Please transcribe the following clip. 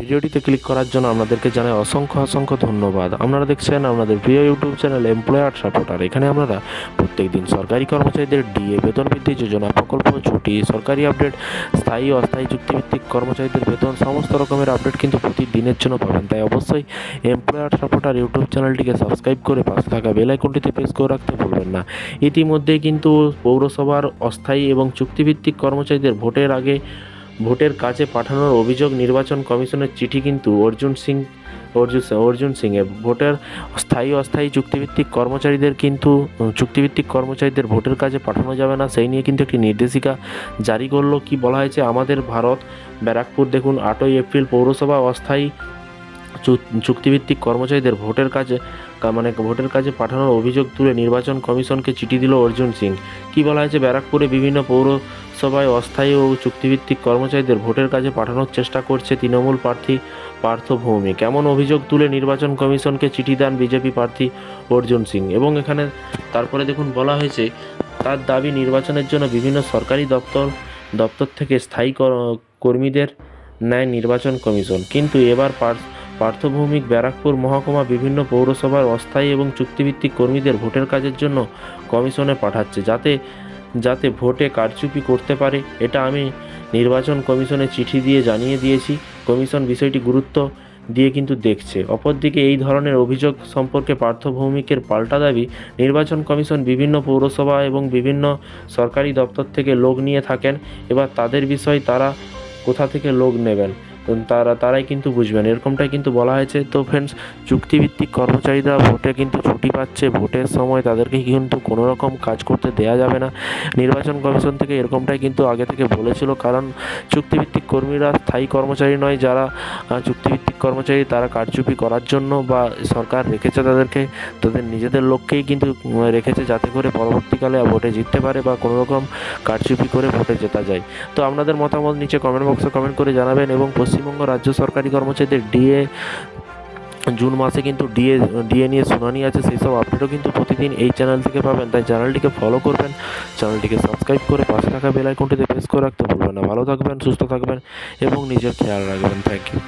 ভিডিওটিতে ক্লিক করার জন্য আপনাদেরকে জানাই অসংখ্য অসংখ্য ধন্যবাদ। আপনারা দেখছেন আপনাদের প্রিয় ইউটিউব চ্যানেল এমপ্লয়ার সাপোর্টার এখানে আপনারা প্রত্যেক দিন সরকারি কর্মচারীদের ডিএ বেতন বৃদ্ধি, যোজনা প্রকল্প, ছুটি, সরকারি আপডেট স্থায়ী, অস্থায়ী চুক্তিভিত্তিক কর্মচারীদের বেতন, সমস্ত রকমের আপডেট কিন্তু প্রতিদিনের জন্য পাবেন। তাই অবশ্যই এমপ্লয়ার সাপোর্টার ইউটিউব চ্যানেলটিকে সাবস্ক্রাইব করে পাশে থাকা বেল আইকনটিতে প্রেস করে রাখতে ভুলবেন না। ইতিমধ্যে কিন্তু পৌরসভার অস্থায়ী এবং চুক্তিভিত্তিক কর্মচারীদের ভোটের আগে ভোটের কাজে পাঠানোর অভিযোগ নির্বাচন কমিশনের চিঠি কিন্তু অর্জুন সিং অর্জুন অর্জুন সিংয়ে। ভোটের স্থায়ী অস্থায়ী চুক্তিভিত্তিক কর্মচারীদের কিন্তু, চুক্তিভিত্তিক কর্মচারীদের ভোটের কাজে পাঠানো যাবে না। সেই নিয়ে কিন্তু একটি নির্দেশিকা জারি করল। কি বলা হয়েছে? আমাদের ভারত, ব্যারাকপুর দেখুন, আটই এপ্রিল পৌরসভা অস্থায়ী চুক্তিভিত্তিক কর্মচারীদের ভোটের কাজে মানে ভোটের কাজে পাঠানোর অভিযোগ তুলে নির্বাচন কমিশনকে চিঠি দিল অর্জুন সিং। কি বলা হয়েছে, ব্যারাকপুরে বিভিন্ন পৌরসভায় অস্থায়ী ও চুক্তিভিত্তিক কর্মচারীদের ভোটের কাজে পাঠানোর চেষ্টা করছে তৃণমূল প্রার্থী পার্থ ভৌমিক। এমন অভিযোগ তুলে নির্বাচন কমিশনকে চিঠি দেন বিজেপি প্রার্থী অর্জুন সিং এবং এখানে তারপরে দেখুন বলা হয়েছে, তার দাবি নির্বাচনের জন্য বিভিন্ন সরকারি দপ্তর দপ্তর থেকে স্থায়ী কর- কর্মীদের নেয় নির্বাচন কমিশন। কিন্তু এবার পার্থভৌমিক ব্যারাকপুর মহকুমা বিভিন্ন পৌরসভার অস্থায়ী এবং চুক্তিভিত্তিক কর্মীদের ভোটের কাজের জন্য কমিশনে পাঠাচ্ছে, যাতে যাতে ভোটে কারচুপি করতে পারে। এটা আমি নির্বাচন কমিশনে চিঠি দিয়ে জানিয়ে দিয়েছি। কমিশন বিষয়টি গুরুত্ব দিয়ে কিন্তু দেখছে। অপরদিকে এই ধরনের অভিযোগ সম্পর্কে পার্থভৌমিকের পাল্টা দাবি নির্বাচন কমিশন বিভিন্ন পৌরসভা এবং বিভিন্ন সরকারি দপ্তর থেকে লোক নিয়ে থাকেন। এবার তাদের বিষয় তারা কোথা থেকে লোক নেবেন? তারা, তারাই কিন্তু বুঝবেন। এরকমটাই কিন্তু বলা হয়েছে। তো ফ্রেন্ডস চুক্তিভিত্তিক কর্মচারীরা ভোটে কিন্তু ছুটি পাচ্ছে। ভোটের সময় তাদেরকে কিন্তু কোনো রকম কাজ করতে দেয়া যাবে না। নির্বাচন কমিশন থেকে এরকমটাই কিন্তু আগে থেকে বলেছিল। কারণ চুক্তিভিত্তিক কর্মীরা স্থায়ী কর্মচারী নয়। যারা চুক্তিভিত্তিক কর্মচারী, তারা কারচুপি করার জন্য বা সরকার রেখেছে তাদেরকে, তাদের নিজেদের লক্ষ্যেই কিন্তু রেখেছে যাতে করে পরবর্তীকালে ভোটে জিততে পারে বা কোনো রকম কারচুপি করে ভোটে জেতা যায়। তো আপনাদের মতামত নিচে কমেন্ট বক্সে কমেন্ট করে জানাবেন এবং পশ্চিমবঙ্গ রাজ্য সরকারি কর্মচারীদের ডিএ, জুন মাসে কিন্তু ডিএ ডিএ নিয়ে শুনানি আছে, সেই সব আপডেটও কিন্তু প্রতিদিন এই চ্যানেল থেকে পাবেন। তাই চ্যানেলটিকে ফলো করবেন চ্যানেলটিকে সাবস্ক্রাইব করে পাশে থাকা বেল আইকনটিতে প্রেস করে রাখতে ভুলবেন না। ভালো থাকবেন, সুস্থ থাকবেন এবং নিজের খেয়াল রাখবেন। Thank you